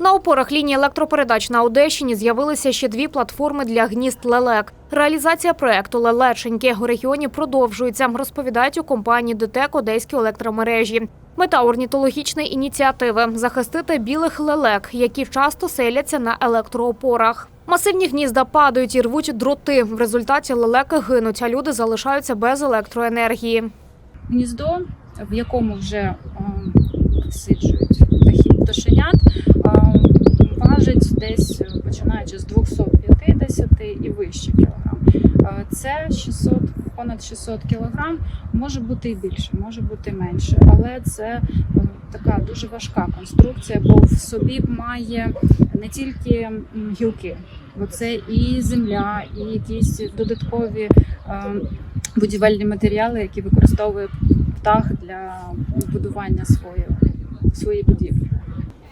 На опорах лінії електропередач на Одещині з'явилися ще дві платформи для гнізд лелек. Реалізація проекту Лелеченьки у регіоні продовжується, розповідають у компанії ДТЕК Одеські електромережі. Мета орнітологічної ініціативи захистити білих лелек, які часто селяться на електроопорах. Масивні гнізда падають і рвуть дроти. В результаті лелеки гинуть, а люди залишаються без електроенергії. гніздо, в якому вже е, висиджують птахів пташенят, десь е, починаючи з 250 і вище кілограм. Е, Це 600, понад 600 кілограм, може бути і більше, може бути менше, але це е, така дуже важка конструкція, бо в собі має не тільки гілки, бо це і земля, і якісь додаткові будівельні матеріали, які використовує птах для будування своєї, своєї будівлі.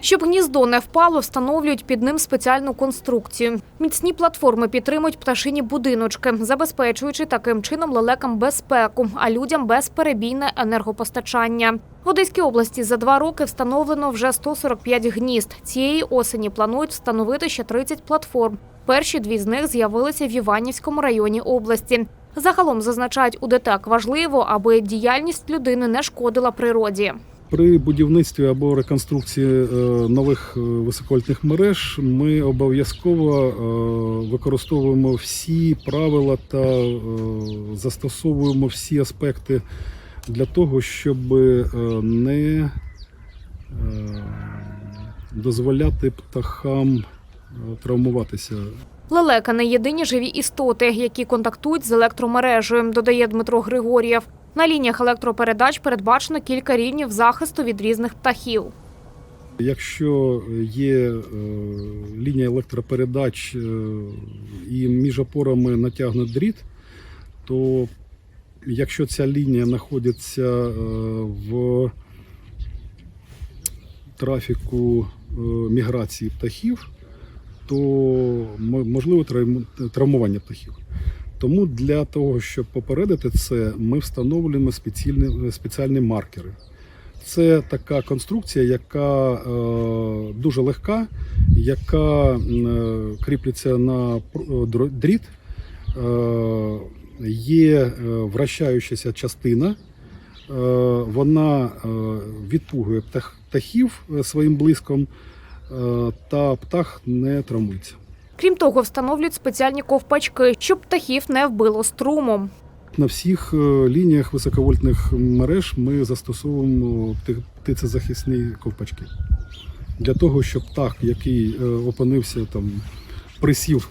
Щоб гніздо не впало, встановлюють під ним спеціальну конструкцію. Міцні платформи підтримують пташині будиночки, забезпечуючи таким чином лелекам безпеку, а людям безперебійне енергопостачання. В Одеській області за два роки встановлено вже 145 гнізд. Цієї осені планують встановити ще 30 платформ. Перші дві з них з'явилися в Іванівському районі області. Загалом зазначають у ДТЕК важливо, аби діяльність людини не шкодила природі. При будівництві або реконструкції е, нових е, високовольтних мереж ми обов'язково е, використовуємо всі правила та застосовуємо всі аспекти для того, щоб не дозволяти птахам травмуватися Лелека не єдині живі істоти, які контактують з електромережею, додає Дмитро Григор'єв. На лініях електропередач передбачено кілька рівнів захисту від різних птахів. Якщо є е, лінія електропередач е, і між опорами натягнут дріт, то якщо ця лінія знаходиться е, в трафіку міграції птахів, то можливо травмування птахів. Тому для того, щоб попередити це, ми встановлюємо спеціальні, спеціальні маркери. Це така конструкція, яка е, дуже легка, яка е, кріплється на дріт. Е, є е, вращаючася частина. Е, вона е, відпугує птах, птахів е, своїм блиском, е, та птах не травмується. Крім того, встановлюють спеціальні ковпачки, щоб птахів не вбило струмом. На всіх е, лініях високовольтних мереж ми застосовуємо пти- птицезахисні ковпачки. Для того, щоб птах, який е, опинився там, присів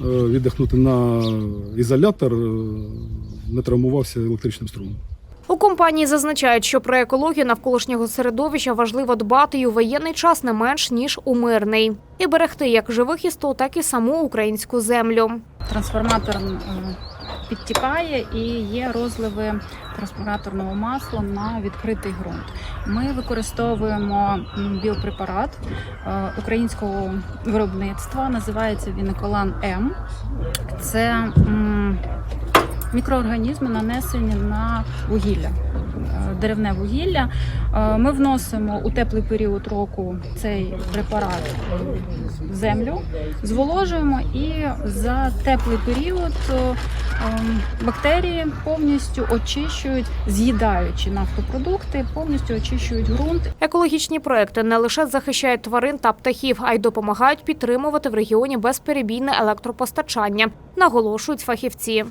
е, віддихнути на ізолятор, не травмувався електричним струмом. У компанії зазначають, що про екологію навколишнього середовища важливо дбати і у воєнний час не менш ніж у мирний, і берегти як живих істот, так і саму українську землю. Трансформатор підтікає і є розливи трансформаторного масла на відкритий ґрунт. Ми використовуємо біопрепарат е, українського виробництва. Називається він Еколан М. Це мікроорганізми нанесені на вугілля. е, Деревне вугілля. Е, Ми вносимо у теплий період року цей препарат в землю, зволожуємо і за теплий період е, ем, бактерії повністю очищують, з'їдаючи нафтопродукти, повністю очищують ґрунт Екологічні проекти не лише захищають тварин та птахів, а й допомагають підтримувати в регіоні безперебійне електропостачання, наголошують фахівці.